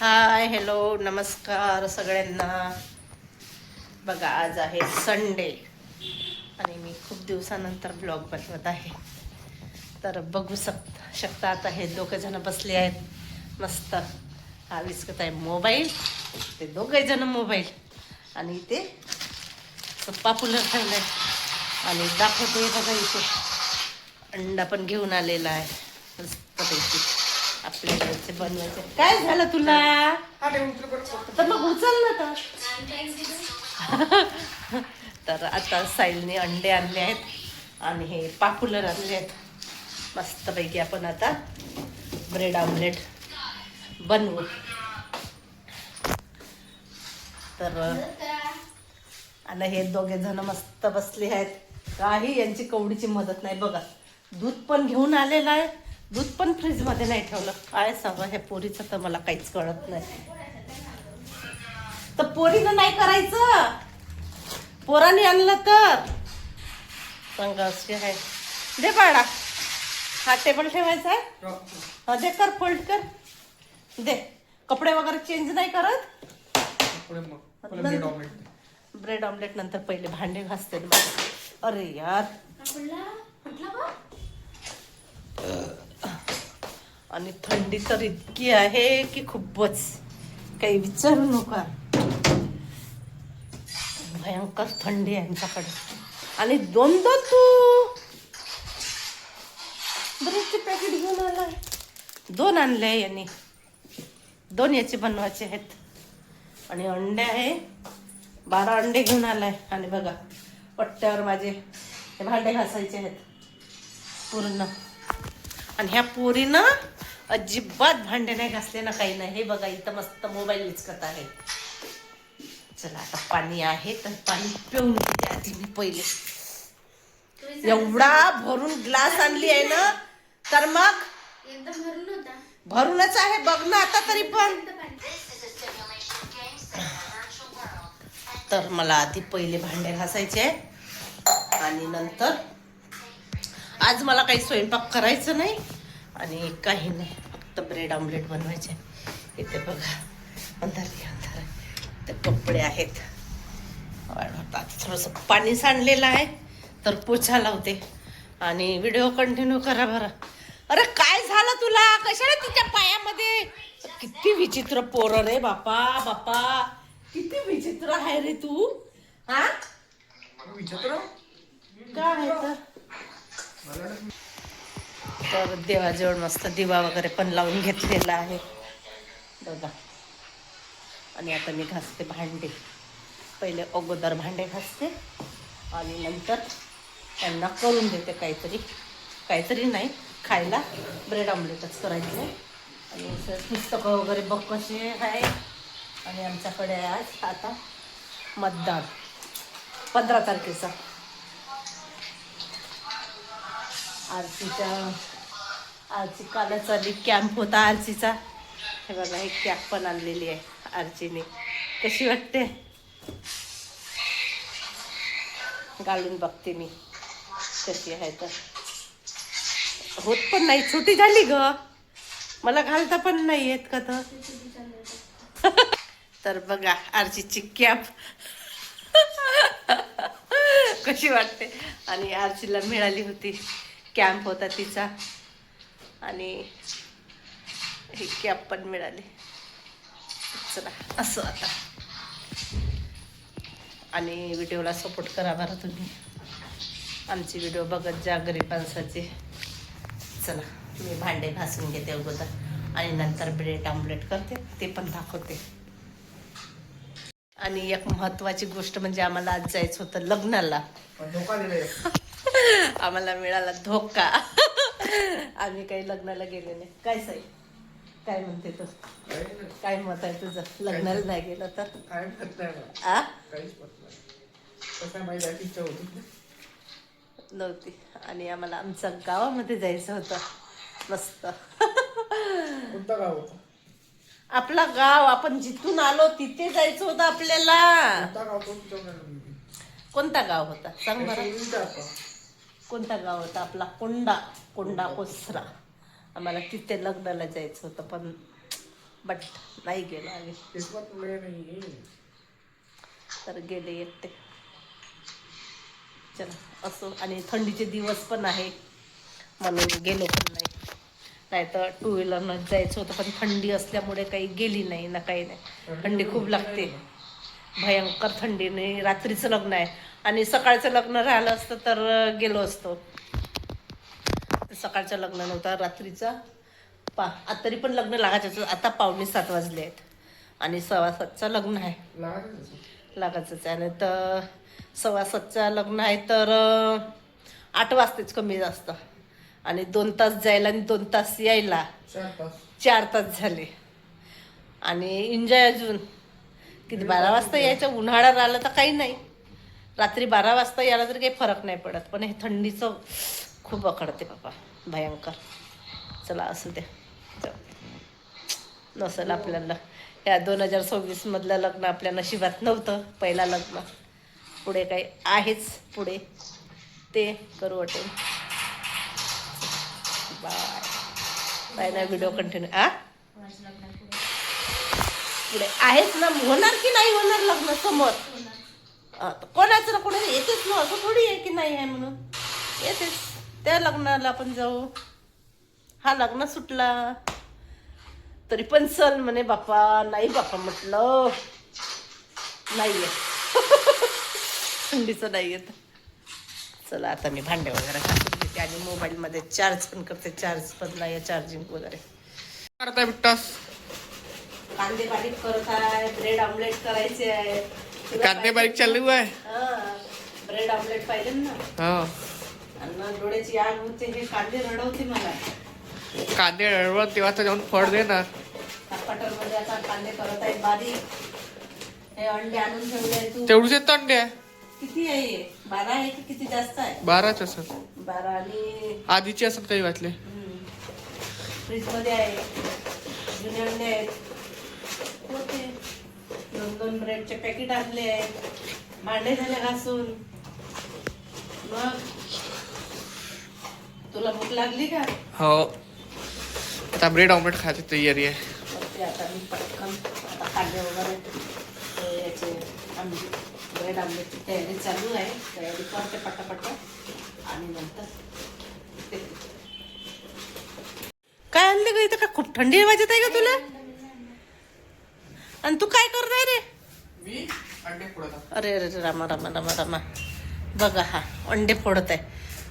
Hi hello नमस्कार सगळ्यांना. बघा आज आहे संडे आणि मी खूप दिवसानंतर ब्लॉग बनवत आहे. तर बघू शक शकता आता हे दोघंजणं बसले आहेत. मस्त. हा विस्कत आहे मोबाईल ते दोघंजणं मोबाईल आणि ते पॉप्युलर ठेवलं आहे आणि दाखवतोय बघा इथे. अंडा पण घेऊन आलेला आहे. मस्तपैकी. आपल्याला बनवायचे. काय झालं तुला? तर मग उचल ना तर. तर आता साईलने अंडे आणले आहेत आणि हे पापुलर आणले आहेत. मस्तपैकी आपण आता ब्रेड आमलेट बनवू. तर आणि हे दोघे जण मस्त बसले आहेत. काही यांची कवडीची मदत नाही. बघा दूध पण घेऊन आलेलं आहे. दूध पण फ्रीजमध्ये नाही ठेवलं. काय सांगा हे पोरीचं तर मला काहीच कळत नाही. तर पोरीनं नाही करायचं. पोराने आणलं तर. सांगा असे आहे. दे बाळा. हा टेबल ठेवायचा आहे. हा दे कर फोल्ड कर. दे. कपडे वगैरे चेंज नाही करत. ब्रेड ऑमलेट नंतर पहिले भांडे घासते. अरे यार. आणि थंडी तर इतकी आहे की खूपच. काही विचारू नका. भयंकर थंडी आहे आमच्याकडे. आणि दोन दोन तू. ब्रेडचे पॅकेट घेऊन आला दोन आणले यांनी. दोन याचे बनवायचे आहेत. आणि अंडे आहे. बारा अंडे घेऊन आलाय. आणि बघा पट्ट्यावर माझे हे भांडे घासायचे आहेत. पूर्ण. आणि ह्या पोरीनं अजिबात भांडे नाही घासले ना काही नाही. हे बघा इथं मस्त मोबाईल विचकत आहे. चला आता पाणी आहे तर पाणी पिऊन घेते आधी मी पहिले. एवढा भरून ग्लास आणली आहे ना तर मग? भरूनच आहे बघ ना आता तरी पण. तर मला आधी पहिले भांडे घासायचे आणि नंतर आज मला काही स्वयंपाक करायचं नाही आणि काही नाही. फक्त ब्रेड ऑमलेट बनवायचे. इथे बघा. अंधार अंधार. ते कपडे आहेत. आता थोडंसं पाणी सांडलेलं आहे तर पोछा लावते. आणि व्हिडिओ कंटिन्यू करा बरं. अरे काय झालं तुला? कशाला तिच्या पायामध्ये? किती विचित्र पोरं रे बापा बापा. किती विचित्र आहे रे तू? हा? विचित्र? काय तर? तर देवाजवळ मस्त दिवा वगैरे पण लावून घेतलेला आहे. बघा. आणि आता मी घासते भांडे. पहिले अगोदर भांडे घासते आणि नंतर त्यांना करून देते काहीतरी. काहीतरी नाही खायला ब्रेड ऑमलेटच करायचं आहे. आणि पुस्तकं वगैरे बघ कसे आहे. आणि आमच्याकडे आज आता मतदान. पंधरा तारखेचा. आरतीचा आरची कालच आली कॅम्प होता आरचीचा हे बघा हे कॅप पण आणलेली आहे आरचीने कशी वाटते? घालून बघते मी. कशी आहे तर. होत पण नाही. छोटी झाली ग. मला घालता पण नाही येत का तर? तर बघा आरचीची कॅप कशी वाटते? आणि आरचीला मिळाली होती. कॅम्प होता तिचा. आणि हे कॅप पण मिळाली. चला असं आता. आणि व्हिडिओला सपोर्ट करा बरं तुम्ही. आमची व्हिडिओ बघत जा गरीब माणसाचे. चला मी भांडे घासून घेते अगोदर. आणि नंतर ब्रेड आमलेट करते ते पण दाखवते. आणि एक महत्वाची गोष्ट म्हणजे आम्हाला आज जायचं होतं लग्नाला. पण आम्हाला मिळाला धोका. आम्ही काही लग्नाला गेले नाही. काय साई? काय म्हणते तू. काय मत आहे तुझं? लग्नाला नाही गेलं तर? काय. आ? काहीच होती नव्हती. आणि आम्हाला आमच्या गावामध्ये जायचं होतं. मस्त. कोणता गाव होता? आपला गाव आपण जिथून आलो तिथे जायचं होतं आपल्याला. कोणता गाव होता? सांग बरं. कोणता गाव होता आपला? कोंडा कोंडा कोसरा. आम्हाला तिथे लग्नाला जायचं होतं पण बट नाही गेलो आम्ही. तर गेले एकटे. चला असो. आणि थंडीचे दिवस पण आहे म्हणून गेलो पण नाही. नाही तर टू व्हीलरनं जायचं होतं पण थंडी असल्यामुळे काही गेली नाही ना काही नाही. थंडी खूप लागते. भयंकर थंडीने रात्रीचं लग्न आहे. आणि सकाळचं लग्न राहिलं असतं तर गेलो असतो. सकाळचं लग्न नव्हतं रात्रीचं. पा आ- तरी पण लग्न लागायचं. आता पावणे सात वाजले आहेत. आणि सव्वा सातचं लग्न आहे. लागायचंच. आहे. आणि तर सव्वा सातचं लग्न आहे तर आठ वाजतेच कमी जास्त. आणि दोन तास जायला आणि दोन तास यायला चार तास झाले. आणि एन्जॉय अजून. किती बारा वाजता यायचं? उन्हाळा राहिलं तर काही नाही. रात्री बारा वाजता यायला तरी काही फरक नाही पडत पण हे थंडीचं खूप अकडते बाबा भयंकर. चला असू द्या जाऊ. नसेल आपल्याला. या दोन हजार सव्वीसमधलं लग्न आपल्या नशिबात नव्हतं पहिला लग्न. पुढे काही आहेच पुढे. ते करू वाटेल. बाय. बाय ना व्हिडिओ कंटिन्यू आ? पुढे आहेच ना होणार की नाही होणार लग्न समोर? कोणाचं ना कोणाचं येतेच ना असं थोडी आहे की नाही आहे म्हणून. येतेच. त्या लग्नाला आपण जाऊ. हा लग्न सुटला. तरी पण चल म्हणे बाप्पा नाही बाप्पा म्हटलं. नाही येत. थंडीचं नाही येत. चला आता मी भांडे वगैरे घासून घेते आणि मोबाईलमध्ये चार्ज पण करते. चार्ज पण नाही चार्जिंग वगैरे. करताय बिट्टास कांदे बारीक करत आहे ब्रेड ऑमलेट करायचे आहे कांदे बारीक चालू आहे हा। ब्रेड ऑमलेट पाहिजे ना? हा. आणि डोळ्याची आग होते हे कांदे रडवते मला. कांदे अळवण तेव्हा तर जाऊन फळ दे ना. कटरमध्ये आता कांदे करत आहे बारीक. हे अंडे आणून ठेवले तू. तेवढूच येत अंडे? आहे किती आहे हे? बारा आहे की किती जास्त आहे? बाराच असत बारा आणि आधीचे असत काही वाटले. फ्रीजमध्ये आहे. जुने अंडे आहेत. होते दोन दोन ब्रेडचे पॅकेट आणले आहेत. भांडे झाले घासून. मग? तुला भूक लागली का? हो. आता ब्रेड ऑमलेट खायची तयारी आहे. आता मी पटकन आता कांदे वगैरे याचे आमची ब्रेड आमलेटची तयारी चालू आहे. तयारी करते पटापट. आणि नंतर ते- काय आणले ग इथं? का खूप थंडी वाजत आहे का तुला? आणि तू काय करताय रे? मी अंडे फोडत अरे अरे अरे, रामा रामा रामा रामा. बघा हा अंडे फोडत आहे.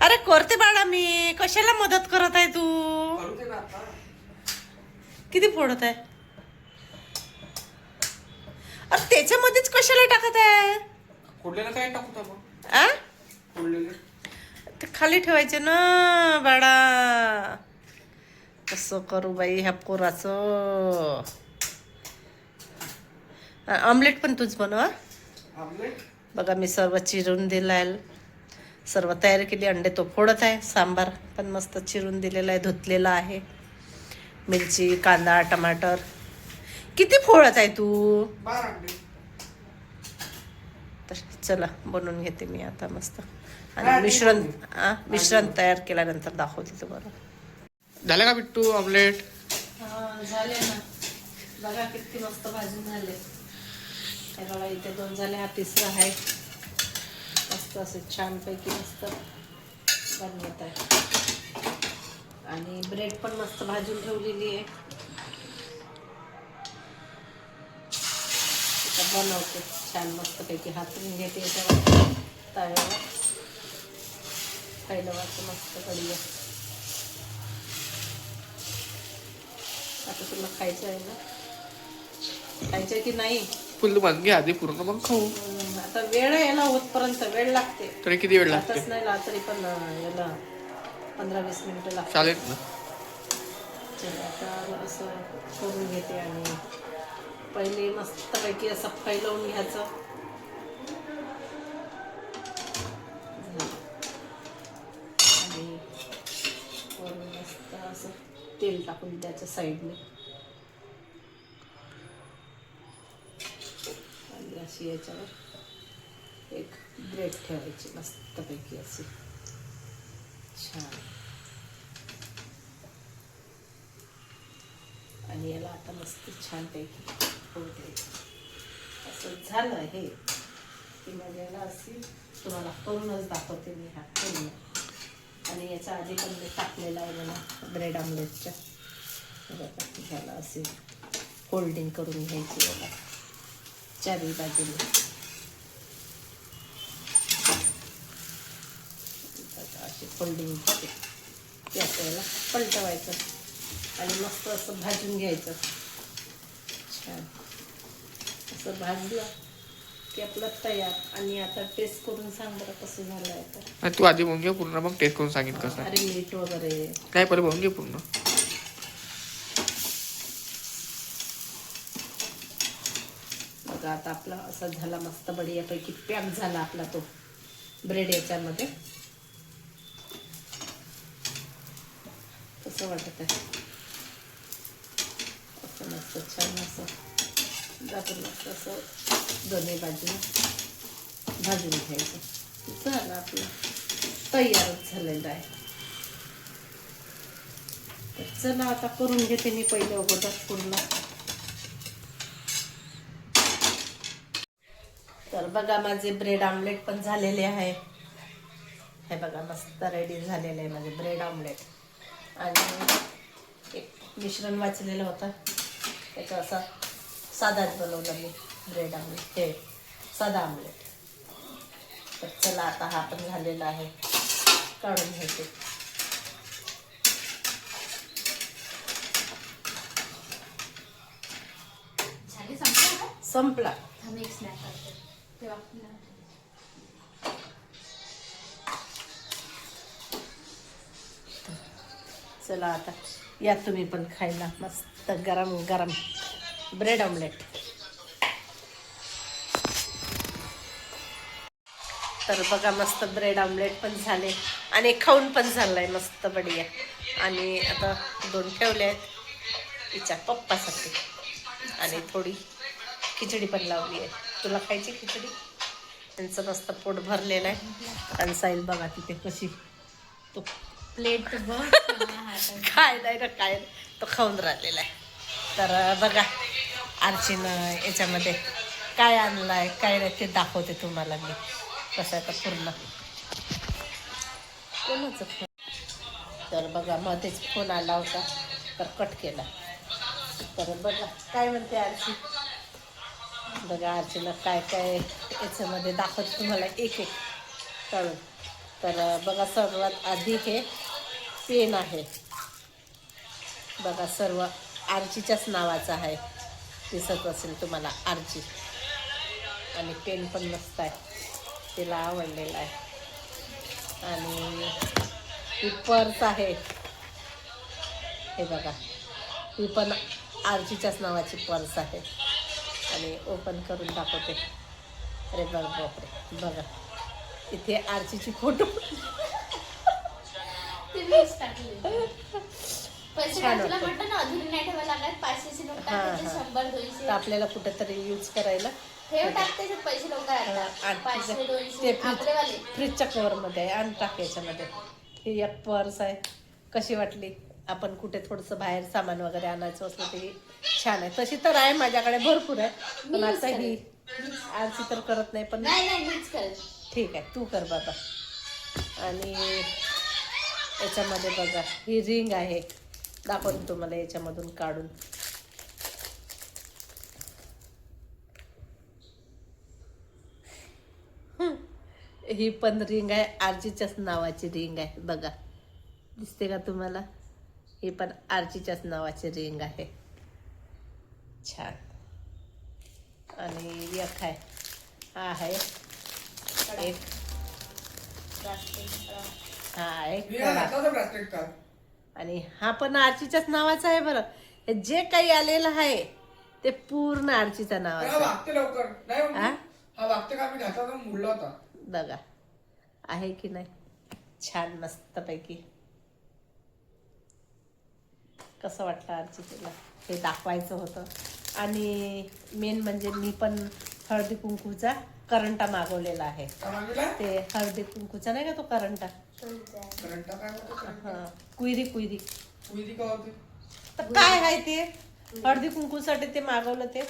अरे करते बाळा मी. कशाला मदत करत आहे तू? किती फोडत आहे? अरे त्याच्यामध्येच कशाला टाकत आहे? काय टाकू ते खाली ठेवायचे ना बाळा. कसं करू बाई ह्या पोराचं. ऑमलेट पण तूच बनव बघा मी सर्व चिरून दिलाय. सर्व तयारी केली अंडे तो फोडत आहे सांबार पण मस्त चिरून दिलेला आहे धुतलेला आहे. मिरची कांदा टमाटर. किती फोडत आहे तू? बारा अंडे. तर चला बनवून घेते मी आता मस्त. आणि मिश्रण आ, मिश्रण तयार केल्यानंतर दाखवते तुम्हाला. झालं का बिट्टू ऑमलेट झाले ना. बघा किती मस्त भाजून झाले हे बघा इथे दोन झाले हा तिसरा आहे. मस्त असं छानपैकी मस्त बनवत आहे. आणि ब्रेड पण मस्त भाजून ठेवलेली आहे. बनवते. छान मस्तपैकी हातून घेते याच्यावर. तव्यावर. पहिलं वाटतं मस्त कढी आहे आता तुला खायचं आहे ना? खायचं आहे की नाही? फुल घे आधी पूर्ण मग खाऊ. आता वेळ आहे ना होतपर्यंत वेळ लागते. तरी किती वेळ लागते? आताच नाही ला तरी पण याला पंधरा वीस मिनिटं लागतात. चालेल ना. चला आता असं करून घेते आणि पहिले मस्तपैकी असं फैलवून घ्यायचं. आणि वरून मस्त असं तेल टाकून त्याच्या साईडने आणि अशी याच्यावर एक ब्रेड ठेवायची मस्तपैकी अशी. छान. आणि याला आता मस्त छानपैकी होऊ द्यायचं असं झालं हे. की मग याला अशी तुम्हाला करूनच दाखवते मी हा पूर्ण आणि याच्या आधी पण मी टाकलेला आहे मला ब्रेड आमलेटच्या. झालं ह्याला असे होल्डिंग करून घ्यायची याला. चारी बघा, अशी फोल्डिंग झाली की असं याला पलटवायचं आणि मस्त असं भाजून घ्यायचं. छान. असं भाजलं की आपलं तयार. आणि आता टेस्ट करून सांग बरं कसं झालं आहे तर तू आधी बघून घे पूर्ण. मग टेस्ट करून सांगित कसं. अरे मीठ वगैरे. काय पहिले घे पूर्ण. बघा आता आपला असा झाला मस्त बढियापैकी पॅक झाला आपला तो ब्रेड याच्यामध्ये. कसं वाटत आहे असं मस्त छान असं. जातं मस्त असं दोन्ही बाजूने भाजून घ्यायचं. झालं आपलं. तयारच झालेलं आहे. चला आता करून घेते मी पहिले अगोदर पूर्ण. तर बघा माझे ब्रेड आमलेट पण झालेले आहे. हे बघा मस्त रेडी झालेले आहे माझे ब्रेड आमलेट आणि एक मिश्रण वाचलेलं होतं. त्याचं असं साधाच बनवलं मी ब्रेड आमलेट हे साधा आमलेट तर चला आता हा पण झालेला आहे. काढून घ्यायचे झाली संपलं चला आता या तुम्ही पण खायला मस्त गरम गरम ब्रेड ऑमलेट तर बघा मस्त ब्रेड ऑमलेट पण झाले आणि खाऊन पण झालंय मस्त बढिया. आणि आता दोन ठेवले आहेत तिच्या पप्पासाठी. आणि थोडी खिचडी पण लावली आहे. तुला खायची खिचडी? त्यांचं मस्त पोट भरलेलं आहे. आणि साईल बघा तिथे कशी तो प्लेट बघ. काय नाही ना काय नाही. तो खाऊन राहिलेला आहे. तर बघा आरचीनं याच्यामध्ये काय आणलाय काय नाही ते दाखवते तुम्हाला मी. कसं आहे तर पूर्ण. कोणाचं फोन तर बघा मध्येच फोन आला होता. तर कट केला. तर बघा काय म्हणते आरची बघा आरचीनं काय काय याच्यामध्ये दाखवते तुम्हाला एक एक कळून तर बघा सर्वात आधी हे पेन आहे. बघा सर्व आर्चीच्याच नावाचं आहे. दिसत असेल तुम्हाला आर्ची आणि पेन पण मस्त आहे. तिला आवडलेला आहे. आणि ही पर्स आहे. हे बघा. ही पण आर्चीच्याच नावाची पर्स आहे. आणि ओपन करून दाखवते. अरे बघ बापरे बघा. इथे आर्चीची फोटो आपल्याला कुठेतरी यूज करायला पैसे ते फ्रीजच्या कवरमध्ये आहे. आणि टाक याच्यामध्ये. ही एक पर्स आहे. कशी वाटली? आपण कुठे थोडंसं बाहेर सामान वगैरे आणायचं असलं तरी छान आहे. तशी तर आहे माझ्याकडे भरपूर आहे. पण आता ही. आरची तर करत नाही पण नाही नाही मीच करत ठीक आहे तू कर बाबा. आणि याच्यामध्ये बघा ही रिंग आहे. दाखवते तुम्हाला याच्यामधून काढून. हं. ही पण रिंग आहे आरजीच्याच नावाची रिंग आहे बघा. दिसते का तुम्हाला? ही पण आरजीच्याच नावाची रिंग आहे. छान. आणि एक आहे हा आहे. एक. हा आहे. आणि हा पण आर्चीच्याच नावाचा आहे बरं. हे जे काही आलेलं आहे ते पूर्ण आर्चीच्या नावाचं बघा. आहे की नाही? छान मस्त पैकी कसं वाटलं आरची तुला हे दाखवायचं होतं. आणि मेन म्हणजे मी पण हळदी कुंकूचा करंटा मागवलेला आहे. ते हळदी कुंकूचा नाही का तो करंटा? करंटा काय होतं? हा कुयरी कुयरी तर काय आहे ते? हळदी कुंकूसाठी ते मागवलं ते.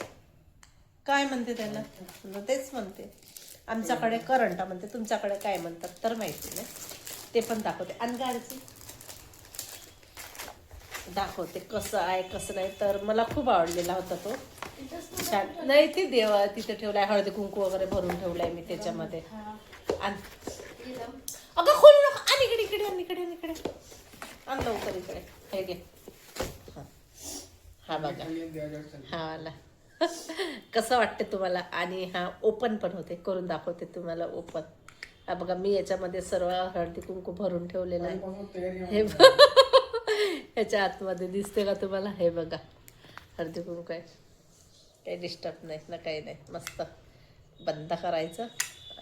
काय म्हणते त्याला? तेच म्हणते. आमच्याकडे करंटा म्हणते. तुमच्याकडे काय म्हणतात तर माहिती नाही. ते पण दाखवते. आणि गाडीची? दाखवते कसं आहे कसं नाही. तर मला खूप आवडलेला होता तो. छान. नाही ते देवा तिथे ठेवलाय हळदी कुंकू वगैरे भरून ठेवलाय मी त्याच्यामध्ये. आणि. अगं खोलू नका. आणि इकडे इकडे आणि इकडे आणि इकडे. आण लवकर इकडे. हे घे. हा. हा बघा. हा वाला कसं वाटते तुम्हाला? आणि हा ओपन पण होते. करून दाखवते तुम्हाला ओपन. हा बघा मी याच्यामध्ये सर्व हळदी कुंकू भरून ठेवलेलं आहे. हे ह्याच्या आतमध्ये दिसते का तुम्हाला? हे बघा. हळदी कुंकू काय काही डिस्टर्ब नाही ना काही नाही. मस्त. बंद करायचं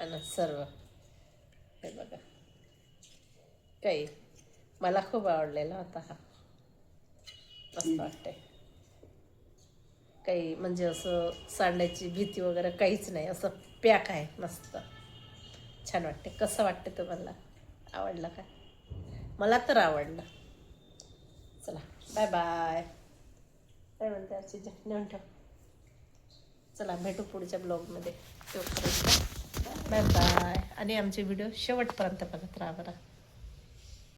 आणि सर्व. हे बघा. काही. मला खूप आवडलेला होता हा. मस्त वाटते काही म्हणजे असं सांडण्याची भीती वगैरे काहीच नाही. असं पॅक आहे. मस्त. छान वाटते कसं वाटते तुम्हाला? आवडलं का? मला तर आवडलं. चला बाय बाय काय म्हणते आजची नेऊन ठेव. चला भेटू पुढच्या ब्लॉगमध्ये बाय बाय आणि आमचे व्हिडिओ शेवटपर्यंत बघत राहा बरं.